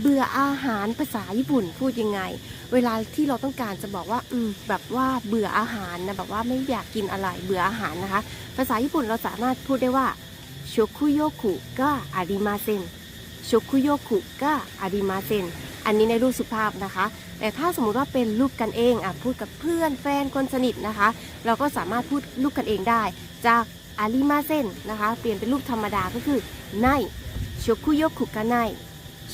เบื่ออาหารภาษาญี่ปุ่นพูดยังไง เวลาที่เราต้องการจะบอกว่า อืมแบบว่าเบื่ออาหารนะแบบว่าไม่อยากกินอะไรเบื่ออาหารนะคะ ภาษาญี่ปุ่นเราสามารถพูดได้ว่าชคุโยคุก็อาริมาเซนชคุโยคุก็อาริมาเซนอันนี้ในรูปสุภาพนะคะ แต่ถ้าสมมุติว่าเป็นรูปกันเองอะพูดกับเพื่อนแฟนคนสนิทนะคะ เราก็สามารถพูดรูปกันเองได้ จากอาริมาเซนนะคะ เปลี่ยนเป็นรูปธรรมดาก็คือไนชคุโยคุกะไน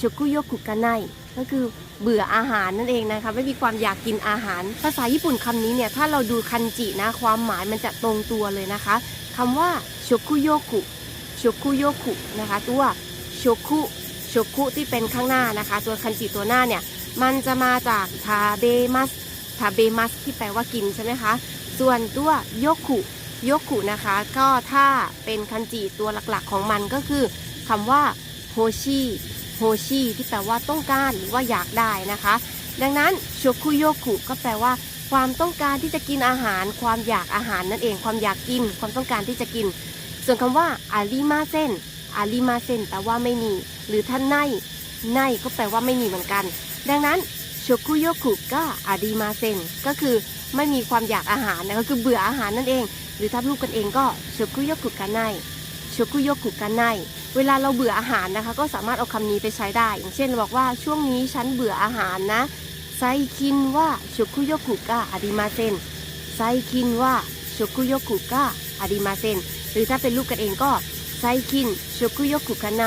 ชคุโยคุกะไนก็คือเบื่ออาหารนั่นเองนะคะไม่มีความอยากกินอาหาร ภาษาญี่ปุ่นคำนี้เนี่ยถ้าเราดูคันจินะความหมายมันจะตรงตัวเลยนะคะคำว่าชคุโยคุชคุโยคุนะคะตัวชคุชคุที่เป็นข้างหน้านะคะ ตัวคันจิตัวหน้าเนี่ยมันจะมาจากทาเบมัสทาเบมัสที่แปลว่ากินใช่ไหมคะ ส่วนตัวโยคุโยคุนะคะ ก็ถ้าเป็นคันจิตัวหลักๆของมันก็คือคำว่าโฮชิ โฮชิที่แปลว่าต้องการหรือว่าอยากได้นะคะ ดังนั้นโชคุโยคุก็แปลว่า ความต้องการที่จะกินอาหาร ความอยากอาหารนั่นเอง ความอยากกิน ความต้องการที่จะกิน ส่วนคำว่าอาริมาเซนอาริมาเซนแปลว่าไม่มี หรือท่านไนไนก็แปลว่าไม่มีเหมือนกัน ดังนั้นโชคุโยคุก็อาริมาเซนก็คือไม่มีความอยากอาหารนะก็คือเบื่ออาหารนั่นเอง หรือถ้ารูปกันเองก็โชคุโยคุกันไน โชกุโยกุกันไนเวลาเราเบื่ออาหารนะคะ ก็สามารถเอาคำนี้ไปใช้ได้ อย่างเช่นเราบอกว่าช่วงนี้ฉันเบื่ออาหารนะไซคินว่าโชกุโยกุกะอาริมาเซนไซคินว่าโชกุโยกุกะอาริมาเซนหรือถ้าเป็นลูกกันเองก็ไซคินโชกุโยกุกันไน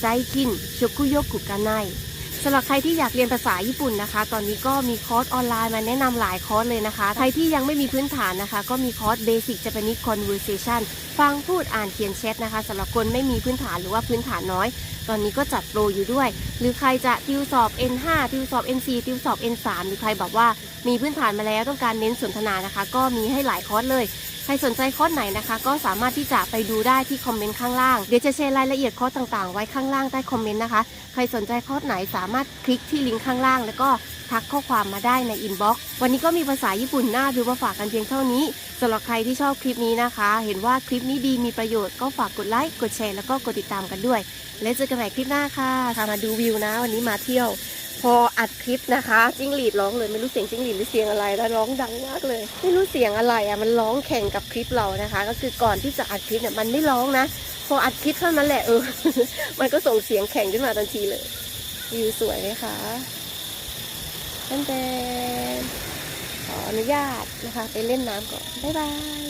ไซคินโชกุโยกุกันไน สำหรับใครที่อยากเรียนภาษาญี่ปุ่นนะคะ ตอนนี้ก็มีคอร์สออนไลน์มาแนะนำหลายคอร์สเลยนะคะ ใครที่ยังไม่มีพื้นฐานนะคะ ก็มีคอร์ส Basic Japanese Conversation ฟังพูดอ่านเขียนแชทนะคะสำหรับคนไม่มีพื้นฐานหรือว่าพื้นฐานน้อย ตอนนี้ก็จัดโปรอยู่ด้วย หรือใครจะติวสอบ N5 ติวสอบ N4 ติวสอบ N3 หรือใครแบบว่ามีพื้นฐานมาแล้วต้องการเน้นสนทนานะคะ ก็มีให้หลายคอร์สเลย ใครสนใจคอร์สไหนนะคะ ก็สามารถที่จะไปดูได้ที่คอมเมนต์ข้างล่าง เดี๋ยวจะแชร์รายละเอียดคอร์สต่างๆ ไว้ข้างล่างใต้คอมเมนต์นะคะ ใครสนใจคอร์สไหนสามารถคลิกที่ลิงก์ข้างล่าง แล้วก็ทักข้อความมาได้ในอินบ็อกซ์ วันนี้ก็มีภาษาญี่ปุ่นน่าดูมาฝากกันเพียงเท่านี้สำหรับใครที่ชอบคลิปนี้นะคะ เห็นว่าคลิปนี้ดีมีประโยชน์ก็ฝากกดไลค์ กดแชร์ แล้วก็กดติดตามกันด้วย แล้วเจอกันใหม่คลิปหน้าค่ะพามาดูวิวนะ วันนี้มาเที่ยว พออัดคลิปนะคะจิ้งหรีดร้องเลยไม่รู้เสียงจิ้งหรีดหรือเสียงอะไรแล้วร้องดังมากเลย ไม่รู้เสียงอะไรอะมันร้องแข่งกับคลิปเรานะคะ ก็คือก่อนที่จะอัดคลิปเนี่ยมันไม่ร้องนะ พออัดคลิปเท่านั้นแหละเออ มันก็ส่งเสียงแข่งขึ้นมาทันทีเลยวิวสวยไหมคะท่านเจนขออนุญาตนะคะ ไปเล่นน้ำก่อน บ๊ายบาย